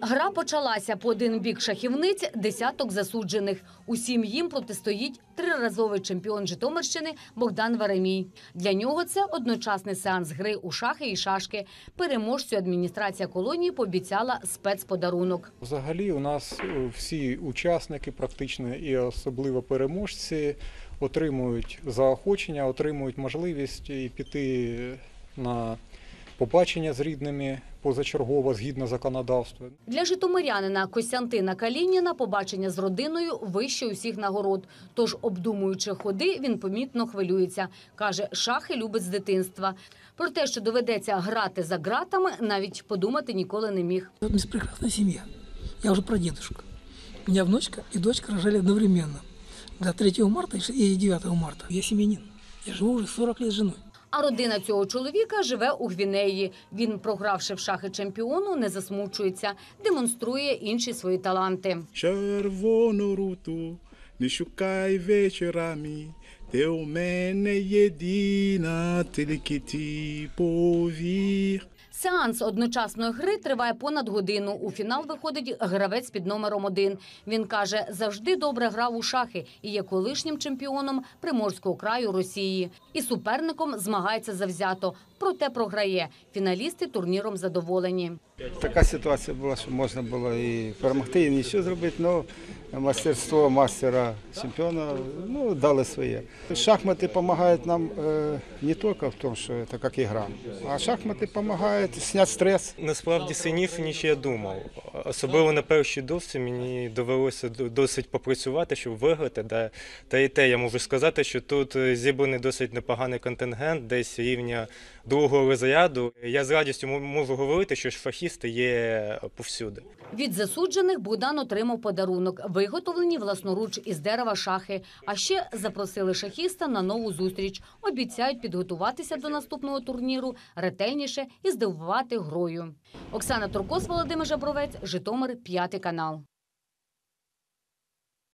Гра почалася по один бік шахівниць, десяток засуджених. Усім їм протистоїть триразовий чемпіон Житомирщини Богдан Веремій. Для нього це одночасний сеанс гри у шахи і шашки. Переможцю адміністрація колонії пообіцяла спецподарунок. Взагалі, у нас е, всі учасники, практично і особливо переможці, отримують заохочення, отримують можливість і піти на побачення з рідними позачергово згідно законодавства. Для житомирянина Костянтина Калініна побачення з родиною вище усіх нагород. Тож, обдумуючи ходи, він помітно хвилюється. Каже, шахи любить з дитинства. Про те, що доведеться грати за ґратами, навіть подумати ніколи не міг. У нас прекрасная семья. Я уже прадедушка. У меня внучка и дочка рожали одновременно. Да, 3 марта и 9 марта. Я семьянин. Я живу уже 40 лет с женой. А родина цього чоловіка живе у Гвінеї. Він, програвши в шахи чемпіону, не засмучується, демонструє інші свої таланти. Червону руту, не шукай вечорами, ти у мене єдина, тільки повір. Сеанс одночасної гри триває понад годину. У фінал виходить гравець під номером один. Він каже, завжди добре грав у шахи і є колишнім чемпіоном Приморського краю Росії. І суперником змагається завзято, проте програє. Фіналісти турніром задоволені. Така ситуація була, що можна було і перемогти, і нічого зробити, але мастерство мастера чемпіона ну, дали своє. Шахмати допомагають нам е, не тільки в тому, що це як ігра, а шахмати допомагають зняти стрес. Насправді сильніше, ніж я думав. Особливо на першій досі мені довелося досить попрацювати, щоб виграти. Да. Та і те я можу сказати, що тут е, зібраний досить непоганий контингент, десь рівня другого розряду. Я з радістю можу говорити, що шахісти є повсюди. Від засуджених Богдан отримав подарунок, виготовлені власноруч із дерева шахи. А ще запросили шахіста на нову зустріч. Обіцяють підготуватися до наступного турніру ретельніше і здивувати грою. Оксана Туркос, Володимир Жабровець, Житомир, п'ятий канал.